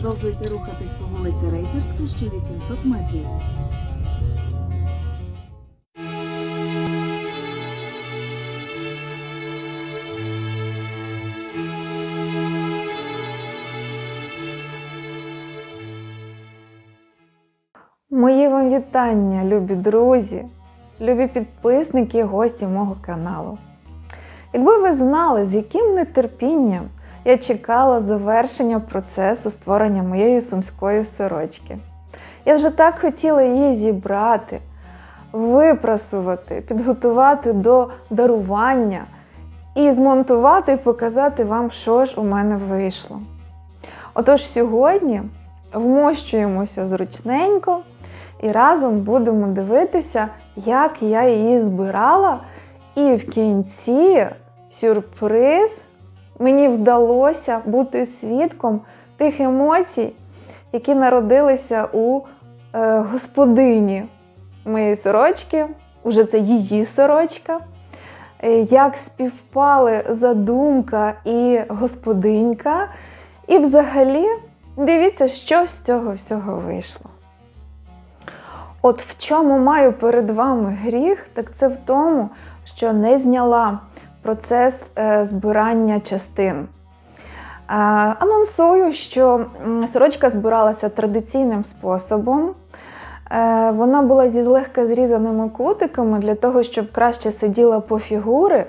Продовжуйте рухатись по вулиці Рейтерська ще 800 метрів. Мої вам вітання, любі друзі, любі підписники і гості мого каналу. Якби ви знали, з яким нетерпінням я чекала завершення процесу створення моєї сумської сорочки. Я вже так хотіла її зібрати, випрасувати, підготувати до дарування і змонтувати і показати вам, що ж у мене вийшло. Отож, сьогодні вмощуємося зручненько і разом будемо дивитися, як я її збирала. І в кінці сюрприз мені вдалося бути свідком тих емоцій, які народилися у е, господині моєї сорочки, уже це її сорочка. Е, Як співпали задумка і господинька, і взагалі дивіться, що з цього всього вийшло. От в чому маю перед вами гріх, так це в тому, що не зняла процес е, збирання частин. Е, Анонсую, що сорочка збиралася традиційним способом. Е, Вона була зі злегка зрізаними кутиками для того, щоб краще сиділа по фігури.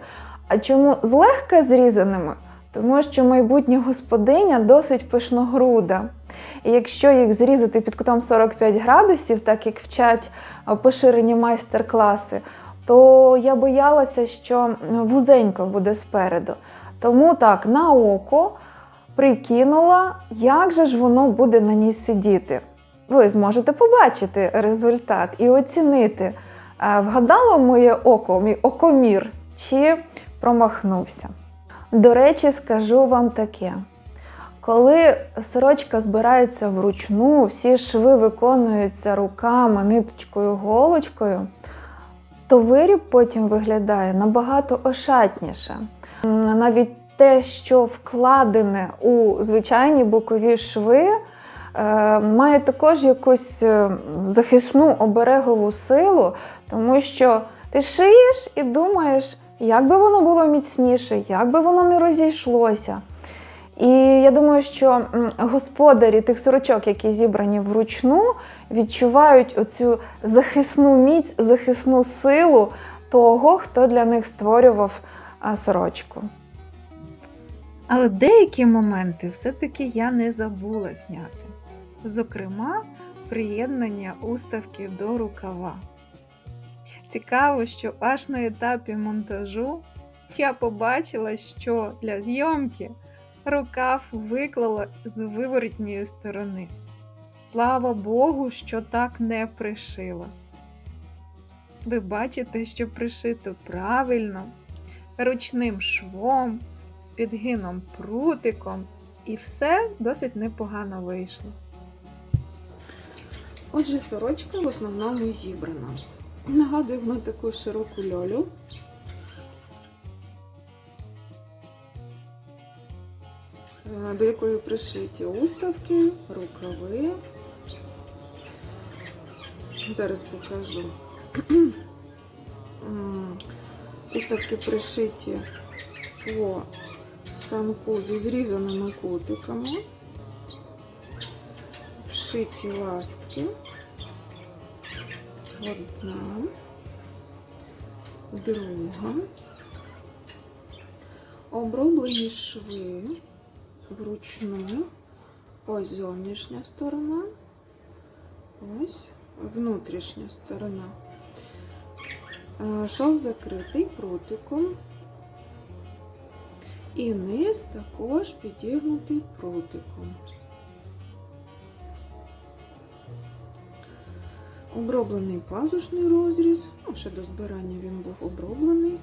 А чому злегка зрізаними? Тому що майбутня господиня досить пишногруда. І якщо їх зрізати під кутом 45 градусів, так як вчать поширені майстер-класи, то я боялася, що вузенько буде спереду. Тому так, на око прикинула, як же ж воно буде на ній сидіти. Ви зможете побачити результат і оцінити, е, вгадало моє око, мій окомір, чи промахнувся. До речі, скажу вам таке. Коли сорочка збирається вручну, всі шви виконуються руками, ниточкою, голочкою, то виріб потім виглядає набагато ошатніше. Навіть те, що вкладене у звичайні бокові шви, е, має також якусь е, захисну оберегову силу, тому що ти шиєш і думаєш, як би воно було міцніше, як би воно не розійшлося. І я думаю, що господарі тих сорочок, які зібрані вручну, відчувають оцю захисну міць, захисну силу того, хто для них створював сорочку. Але деякі моменти все-таки я не забула зняти. Зокрема, приєднання уставки до рукава. Цікаво, що аж на етапі монтажу я побачила, що для зйомки рукав виклала з виворотньої сторони. Слава Богу, що так не пришила. Ви бачите, що пришито правильно, ручним швом, з підгином прутиком, і все досить непогано вийшло. Отже, сорочка в основному зібрана. Нагадує вона таку широку льолю. До якої пришиті уставки, рукави. Зараз покажу. Уставки пришиті по станку зі зрізаними кутиками, вшиті ластки. Одна, друга. Оброблені шви вручну. Ось зовнішня сторона, ось внутрішня сторона. Е, Шов закритий прутиком. І низ також підігнутий прутиком. Оброблений пазушний розріз. Ну, ще до збирання він був оброблений.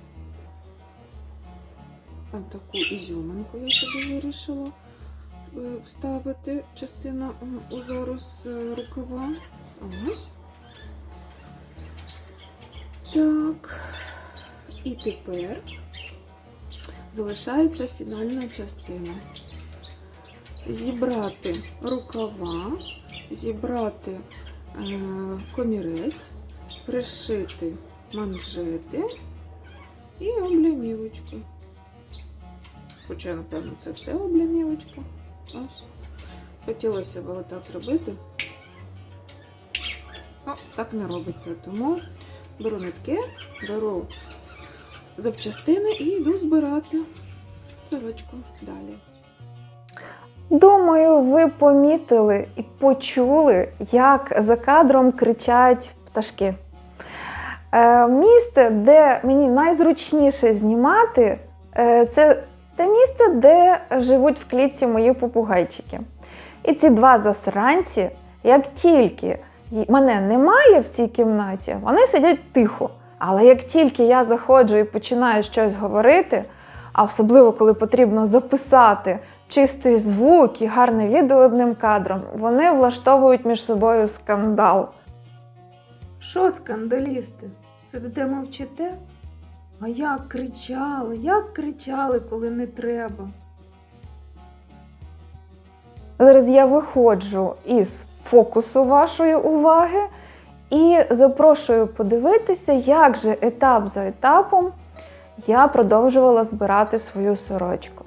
А таку ізюминку я собі вирішила е, вставити частина узору з е, рукава. Ось. Так. І тепер залишається фінальна частина. зібрати рукава, зібрати е, комірець, пришити манжети і облямівочку. Хоча, напевно, це все облямівочка. Ось. Хотілося б отак зробити. О, так не робиться. Тому беру нитки, беру запчастини і йду збирати сорочку далі. Думаю, ви помітили і почули, як за кадром кричать пташки. Е, місце, де мені найзручніше знімати, е, це те місце, де живуть в клітці мої попугайчики. І ці два засранці, як тільки мене немає в цій кімнаті, вони сидять тихо. Але як тільки я заходжу і починаю щось говорити, а особливо коли потрібно записати чистий звук і гарне відео одним кадром, вони влаштовують між собою скандал. Що, скандалісти? Сидите мовчите? А як кричали, як кричали, коли не треба. Зараз я виходжу із фокусу вашої уваги і запрошую подивитися, як же етап за етапом я продовжувала збирати свою сорочку.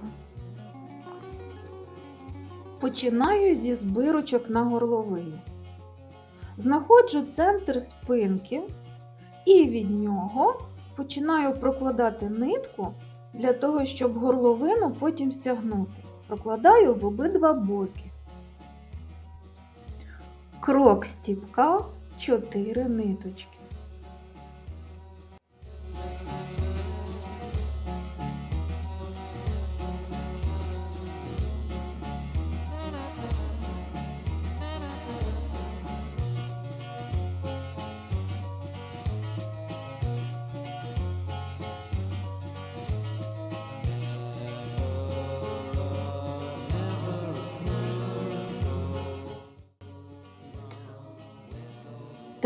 Починаю зі збирочок на горловині. Знаходжу центр спинки і від нього починаю прокладати нитку для того, щоб горловину потім стягнути. Прокладаю в обидва боки. Крок стіпка 4 ниточки.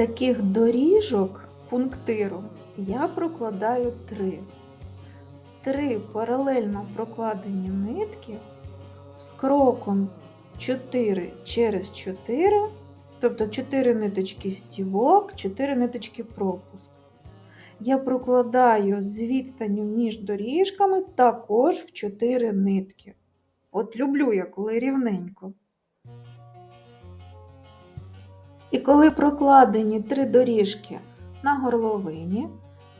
Таких доріжок пунктиром я прокладаю три. Три паралельно прокладені нитки з кроком 4 через 4, тобто 4 ниточки стівок, 4 ниточки пропуск. Я прокладаю з відстанню між доріжками також в 4 нитки. От люблю я, коли рівненько. І коли прокладені три доріжки на горловині,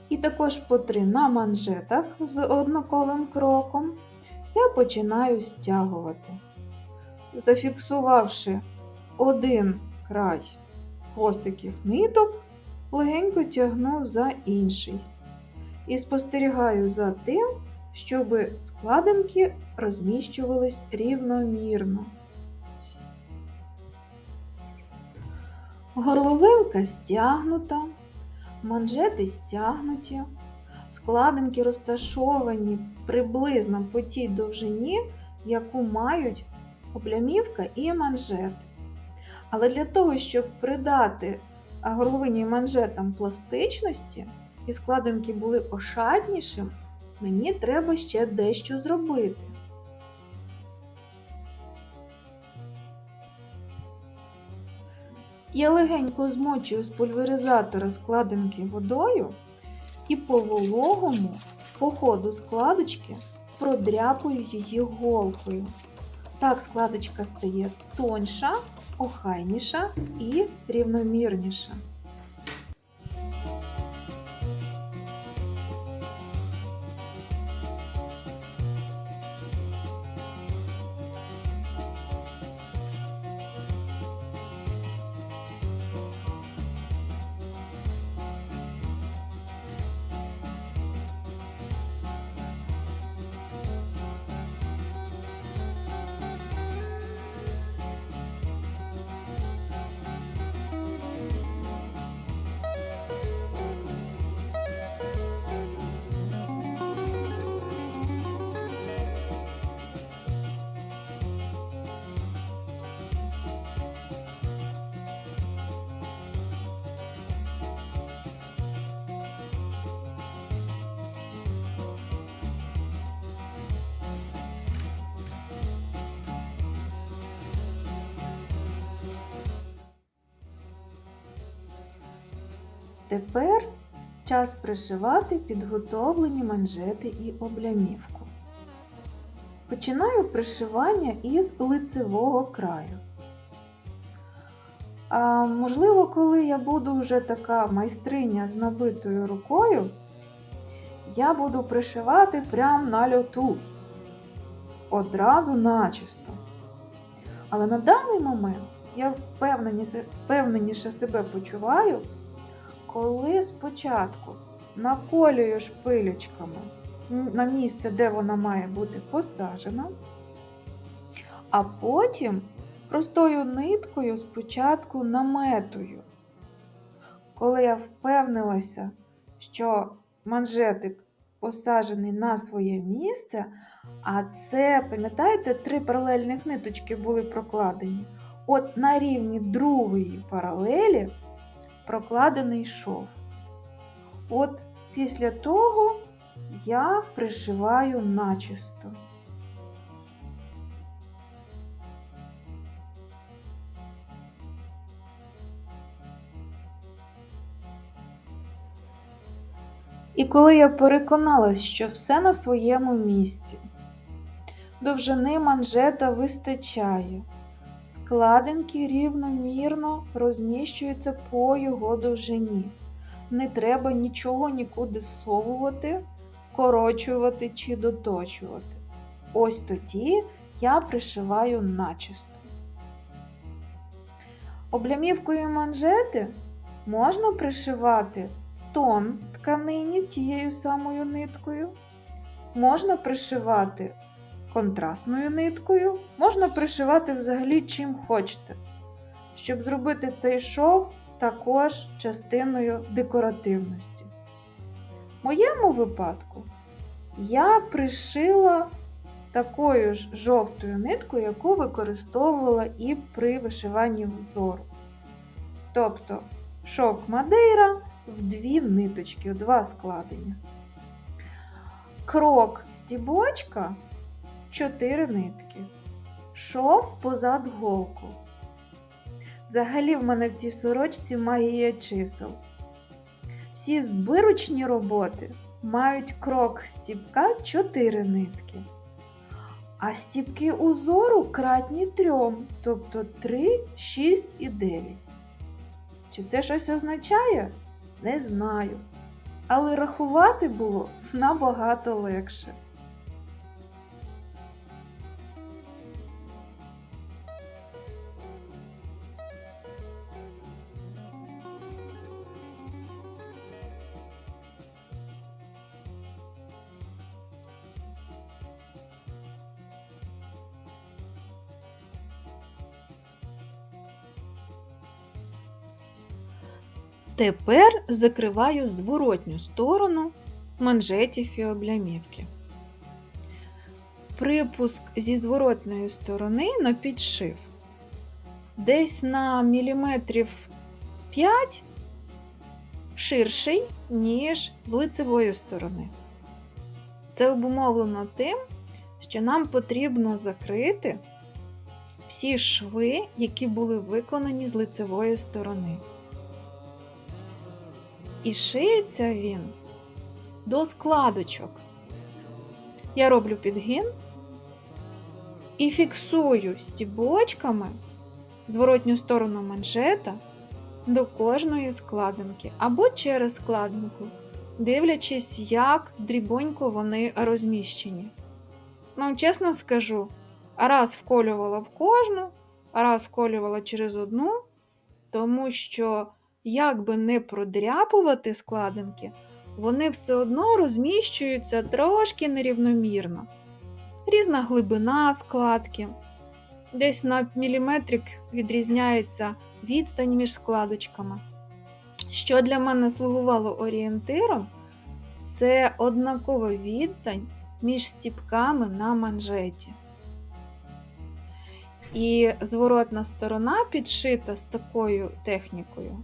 і також по три на манжетах з однаковим кроком, я починаю стягувати. Зафіксувавши один край хвостиків ниток, легенько тягну за інший. І спостерігаю за тим, щоб складинки розміщувались рівномірно. Горловинка стягнута, манжети стягнуті, складинки розташовані приблизно по тій довжині, яку мають облямівка і манжет. Але для того, щоб придати горловині і манжетам пластичності і складинки були ошатнішим, мені треба ще дещо зробити. Я легенько змочую з пульверизатора складинки водою і по вологому по ходу складочки продряпую її голкою. Так складочка стає тоньша, охайніша і рівномірніша. Тепер час пришивати підготовлені манжети і облямівку. Починаю пришивання із лицевого краю. А, можливо, коли я буду вже така майстриня з набитою рукою, я буду пришивати прямо на льоту, одразу начисто. Але на даний момент я впевненіше, себе почуваю, коли спочатку наколюю шпилючками на місце, де вона має бути посаджена, а потім простою ниткою спочатку наметую. Коли я впевнилася, що манжетик посаджений на своє місце, а це, пам'ятаєте, три паралельних ниточки були прокладені. От на рівні другої паралелі прокладений шов. От після того я пришиваю начисто. І коли я переконалась, що все на своєму місці, довжини манжета вистачає, складинки рівномірно розміщуються по його довжині. Не треба нічого нікуди зсовувати, корочувати чи доточувати. Ось тоді я пришиваю начисто. Облямівкою манжети можна пришивати тон тканині тією самою ниткою. Можна пришивати контрастною ниткою, можна пришивати взагалі чим хочете, щоб зробити цей шов також частиною декоративності. В моєму випадку я пришила такою ж жовтою ниткою, яку використовувала і при вишиванні взору. Тобто шовк Мадейра в дві ниточки, в два складення. Крок стібочка 4 нитки. Шов позад голку. Взагалі в мене в цій сорочці магія чисел. Всі збирочні роботи мають крок стібка 4 нитки. А стібки узору кратні трьом, тобто 3, 6 і 9. Чи це щось означає? Не знаю. Але рахувати було набагато легше. Тепер закриваю зворотню сторону манжетів і облямівки. Припуск зі зворотної сторони на підшив. Десь на міліметрів 5 ширший, ніж з лицевої сторони. Це обумовлено тим, що нам потрібно закрити всі шви, які були виконані з лицевої сторони. І шиється він до складочок. Я роблю підгин і фіксую стібочками зворотню сторону манжета до кожної складинки або через складинку, дивлячись, як дрібонько вони розміщені. Ну, чесно скажу, раз вколювала в кожну, раз вколювала через одну, тому що як би не продряпувати складинки, вони все одно розміщуються трошки нерівномірно. Різна глибина складки. Десь на міліметрик відрізняється відстань між складочками. Що для мене слугувало орієнтиром, це однакова відстань між стіпками на манжеті. І зворотна сторона підшита з такою технікою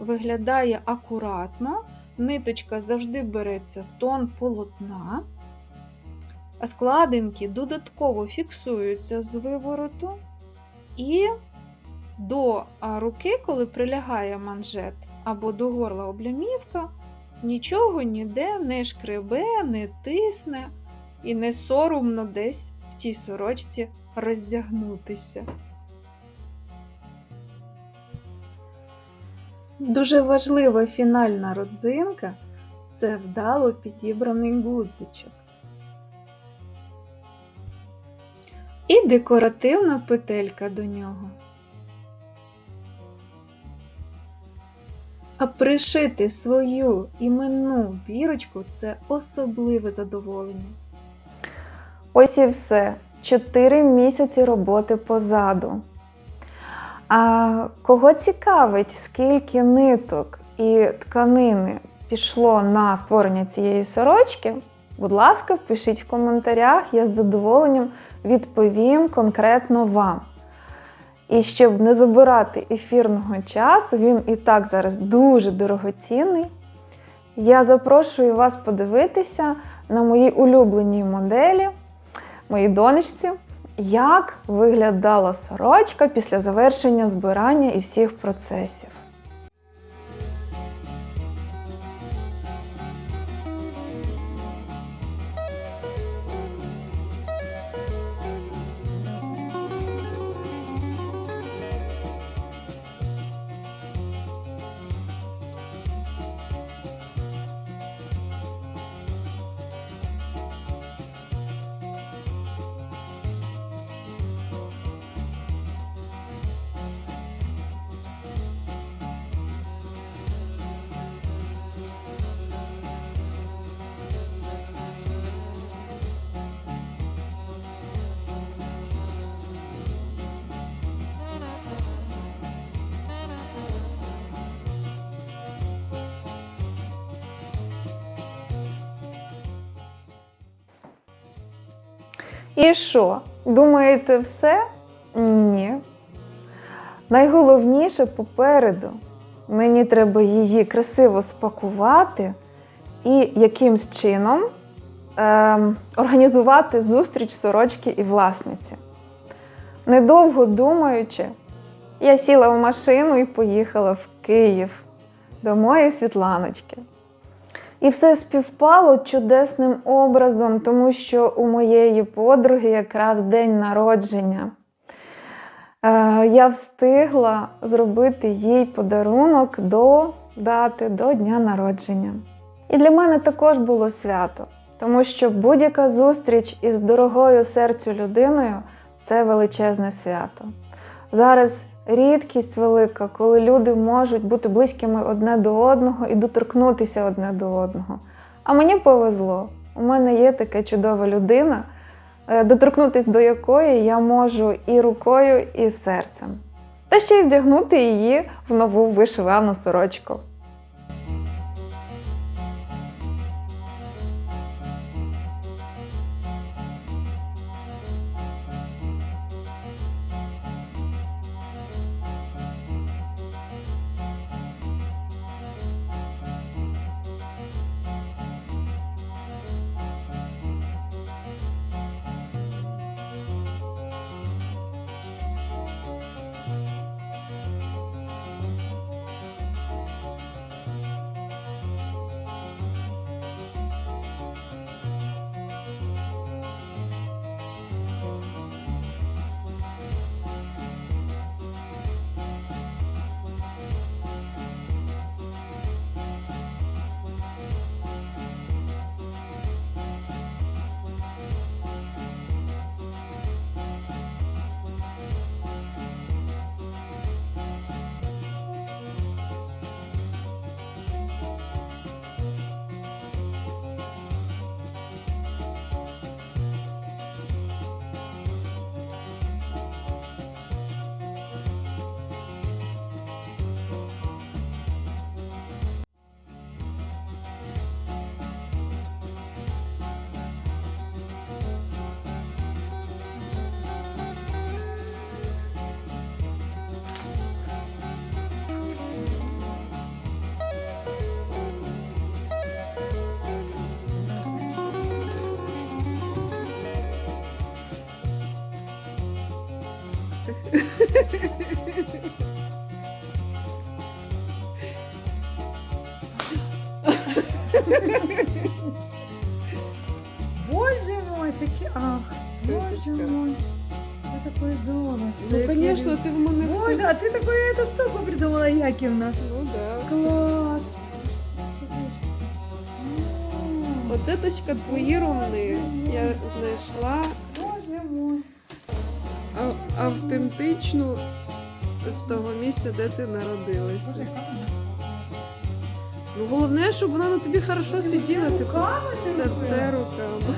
виглядає акуратно, ниточка завжди береться в тон полотна, а складинки додатково фіксуються з вивороту, і до руки, коли прилягає манжет, або до горла облямівка, нічого ніде не шкребе, не тисне і не соромно десь в тій сорочці роздягнутися. Дуже важлива фінальна родзинка це вдало підібраний гудзичок. І декоративна петелька до нього. А пришити свою іменну бірочку це особливе задоволення. Ось і все. Чотири місяці роботи позаду. А кого цікавить, скільки ниток і тканини пішло на створення цієї сорочки, будь ласка, пишіть в коментарях, я з задоволенням відповім конкретно вам. І щоб не забирати ефірного часу, він і так зараз дуже дорогоцінний. Я запрошую вас подивитися на мої улюблені моделі, моїй донечці, як виглядала сорочка після завершення збирання і всіх процесів. І що? Думаєте, все? Ні. Найголовніше попереду. Мені треба її красиво спакувати і якимсь чином ем, організувати зустріч сорочки і власниці. Недовго думаючи, я сіла в машину і поїхала в Київ до моєї Світланочки. І все співпало чудесним образом, тому що у моєї подруги якраз день народження. Е, я встигла зробити їй подарунок до дати, до дня народження. І для мене також було свято, тому що будь-яка зустріч із дорогою серцю людиною це величезне свято. Зараз рідкість велика, коли люди можуть бути близькими одне до одного і доторкнутися одне до одного. А мені повезло. У мене є така чудова людина, е, доторкнутися до якої я можу і рукою, і серцем. Та ще й вдягнути її в нову вишивану сорочку. Боже мой, такие, ах, боже мой. Я такой здорово. Ну, конечно, ты в мене Боже, а ти таку эту штуку придумала, Якина? Ну да. Класс. Оце точка твої ну, ровни. Я знайшла. Автентичну з того місця, де ти народилася. Ну головне, щоб вона на тобі хорошо сиділа. Типу, ти це все руками.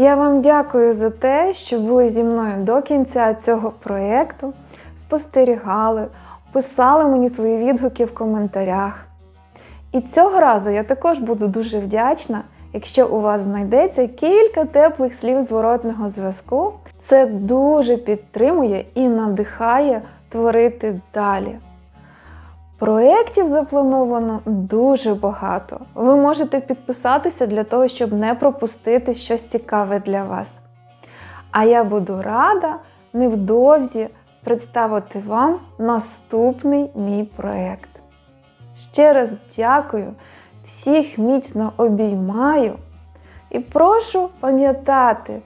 Я вам дякую за те, що були зі мною до кінця цього проєкту, спостерігали, писали мені свої відгуки в коментарях. І цього разу я також буду дуже вдячна, якщо у вас знайдеться кілька теплих слів зворотного зв'язку. Це дуже підтримує і надихає творити далі. Проєктів заплановано дуже багато. Ви можете підписатися для того, щоб не пропустити щось цікаве для вас. А я буду рада невдовзі представити вам наступний мій проєкт. Ще раз дякую, всіх міцно обіймаю і прошу пам'ятати,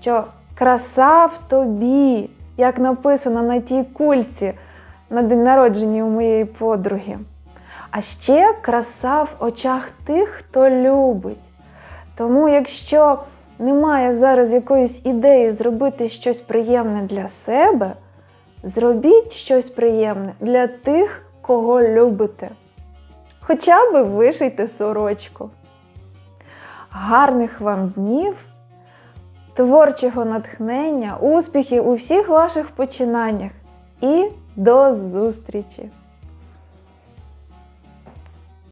що краса в тобі, як написано на тій кульці на день народження у моєї подруги. А ще краса в очах тих, хто любить. Тому, якщо немає зараз якоїсь ідеї зробити щось приємне для себе, зробіть щось приємне для тих, кого любите. Хоча би вишийте сорочку. Гарних вам днів, творчого натхнення, успіхів у всіх ваших починаннях і до зустрічі!